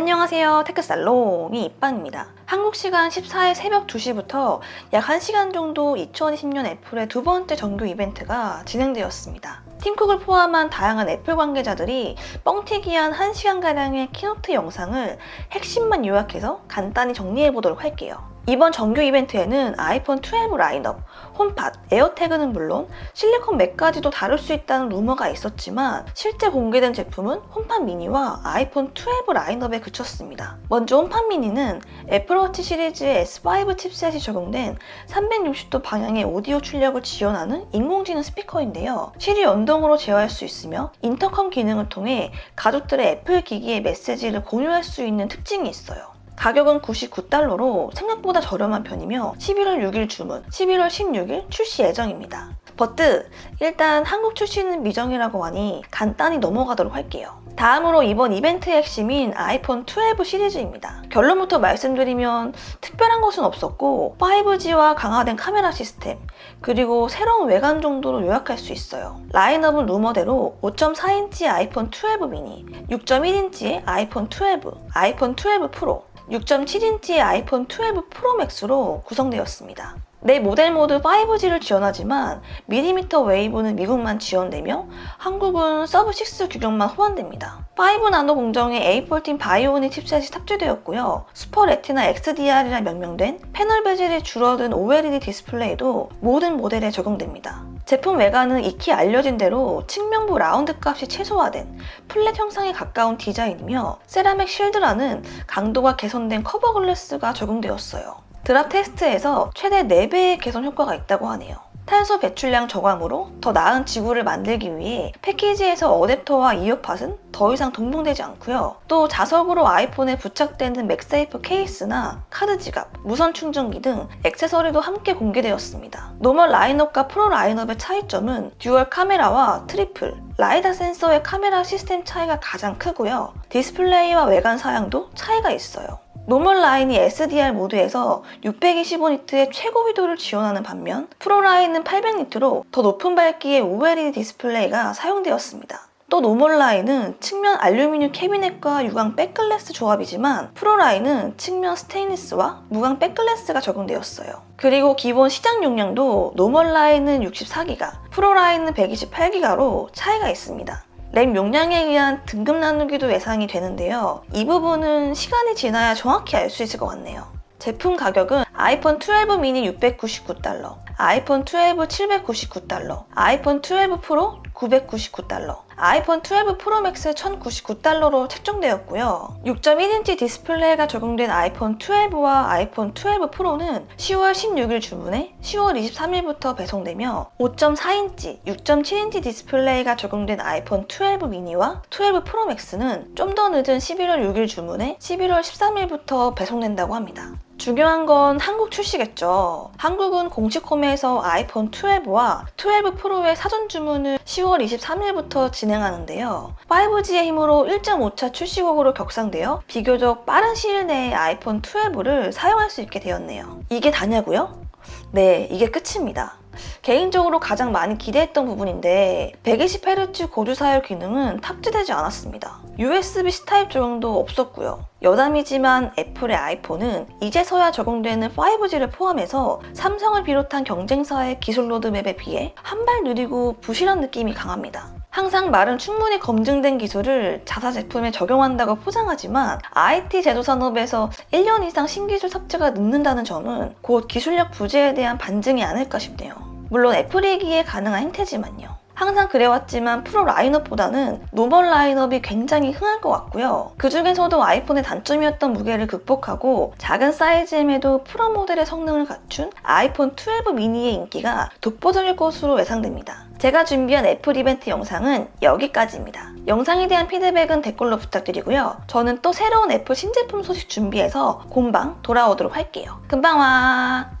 안녕하세요. 테크살롱이 입방입니다. 한국 시간 14일 새벽 2시부터 약 1시간 정도 2020년 애플의 두 번째 정규 이벤트가 진행되었습니다. 팀쿡을 포함한 다양한 애플 관계자들이 뻥튀기한 1시간가량의 키노트 영상을 핵심만 요약해서 간단히 정리해보도록 할게요. 이번 정규 이벤트에는 아이폰 12 라인업, 홈팟, 에어태그는 물론 실리콘 맥까지도 다룰 수 있다는 루머가 있었지만 실제 공개된 제품은 홈팟 미니와 아이폰 12 라인업에 그쳤습니다. 먼저 홈팟 미니는 애플워치 시리즈의 S5 칩셋이 적용된 360도 방향의 오디오 출력을 지원하는 인공지능 스피커인데요. 시리 연동으로 제어할 수 있으며 인터컴 기능을 통해 가족들의 애플 기기의 메시지를 공유할 수 있는 특징이 있어요. 가격은 99달러로 생각보다 저렴한 편이며 11월 6일 주문, 11월 16일 출시 예정입니다. 버트, 일단 한국 출시는 미정이라고 하니 간단히 넘어가도록 할게요. 다음으로 이번 이벤트의 핵심인 아이폰 12 시리즈입니다. 결론부터 말씀드리면 특별한 것은 없었고 5G와 강화된 카메라 시스템, 그리고 새로운 외관 정도로 요약할 수 있어요. 라인업은 루머대로 5.4인치 아이폰 12 미니, 6.1인치의 아이폰 12, 아이폰 12 프로, 6.7인치의 아이폰 12 프로 맥스로 구성되었습니다. 내 모델 모두 5G를 지원하지만 밀리미터 웨이브는 미국만 지원되며 한국은 서브 6 규격만 호환됩니다. 5 나노 공정의 A14 바이오닉 칩셋이 탑재되었고요. 슈퍼 레티나 XDR이라 명명된 패널 베젤이 줄어든 OLED 디스플레이도 모든 모델에 적용됩니다. 제품 외관은 익히 알려진 대로 측면부 라운드 값이 최소화된 플랫 형상에 가까운 디자인이며 세라믹 실드라는 강도가 개선된 커버 글래스가 적용되었어요. 드랍 테스트에서 최대 4배의 개선 효과가 있다고 하네요. 탄소 배출량 저감으로 더 나은 지구를 만들기 위해 패키지에서 어댑터와 이어팟은 더 이상 동봉되지 않고요. 또 자석으로 아이폰에 부착되는 맥세이프 케이스나 카드 지갑, 무선 충전기 등 액세서리도 함께 공개되었습니다. 노멀 라인업과 프로 라인업의 차이점은 듀얼 카메라와 트리플, 라이다 센서의 카메라 시스템 차이가 가장 크고요. 디스플레이와 외관 사양도 차이가 있어요. 노멀 라인이 SDR 모드에서 625니트의 최고 위도를 지원하는 반면 프로 라인은 800니트로 더 높은 밝기의 OLED 디스플레이가 사용되었습니다. 또 노멀 라인은 측면 알루미늄 캐비넷과 유광 백글래스 조합이지만 프로 라인은 측면 스테인리스와 무광 백글래스가 적용되었어요. 그리고 기본 시장 용량도 노멀 라인은 64기가, 프로 라인은 128기가로 차이가 있습니다. 램 용량에 의한 등급 나누기도 예상이 되는데요. 이 부분은 시간이 지나야 정확히 알 수 있을 것 같네요. 제품 가격은 아이폰 12 미니 699달러, 아이폰 12 799달러, 아이폰 12 프로 999달러, 아이폰 12 프로 맥스 1099달러로 책정되었고요. 6.1인치 디스플레이가 적용된 아이폰 12와 아이폰 12 프로는 10월 16일 주문에 10월 23일부터 배송되며 5.4인치, 6.7인치 디스플레이가 적용된 아이폰 12 미니와 12 프로 맥스는 좀 더 늦은 11월 6일 주문에 11월 13일부터 배송된다고 합니다. 중요한 건 한국 출시겠죠. 한국은 공식 홈에서 아이폰 12와 12 프로의 사전 주문을 10월 23일부터 진행하는데요. 5G의 힘으로 1.5차 출시국으로 격상되어 비교적 빠른 시일 내에 아이폰 12를 사용할 수 있게 되었네요. 이게 다냐고요? 네, 이게 끝입니다. 개인적으로 가장 많이 기대했던 부분인데 120Hz 고주 사열 기능은 탑재되지 않았습니다. USB-C 타입 적용도 없었고요. 여담이지만 애플의 아이폰은 이제서야 적용되는 5G를 포함해서 삼성을 비롯한 경쟁사의 기술 로드맵에 비해 한 발 느리고 부실한 느낌이 강합니다. 항상 말은 충분히 검증된 기술을 자사 제품에 적용한다고 포장하지만 IT 제조 산업에서 1년 이상 신기술 탑재가 늦는다는 점은 곧 기술력 부재에 대한 반증이 아닐까 싶네요. 물론 애플이기에 가능한 행태지만요. 항상 그래왔지만 프로 라인업보다는 노멀 라인업이 굉장히 흥할 것 같고요. 그 중에서도 아이폰의 단점이었던 무게를 극복하고 작은 사이즈임에도 프로 모델의 성능을 갖춘 아이폰 12 미니의 인기가 독보적일 것으로 예상됩니다. 제가 준비한 애플 이벤트 영상은 여기까지입니다. 영상에 대한 피드백은 댓글로 부탁드리고요. 저는 또 새로운 애플 신제품 소식 준비해서 공방 돌아오도록 할게요. 금방 와!